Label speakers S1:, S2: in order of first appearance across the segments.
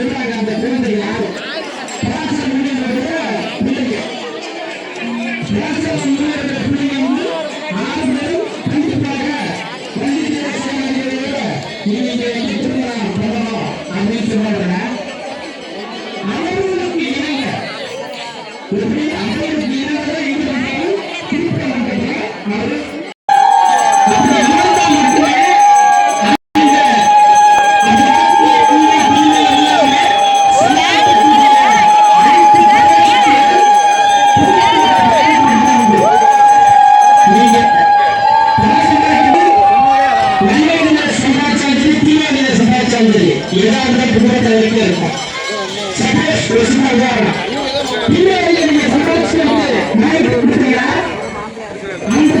S1: சென்றார் சென்றாங்க அந்த குழந்தை யாரு பாசம் இந்த உலகத்தினுடைய சீர்மிக்க வர்றாங்க வெளியிட்டாங்க அந்த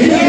S1: மாப்பிள்ளை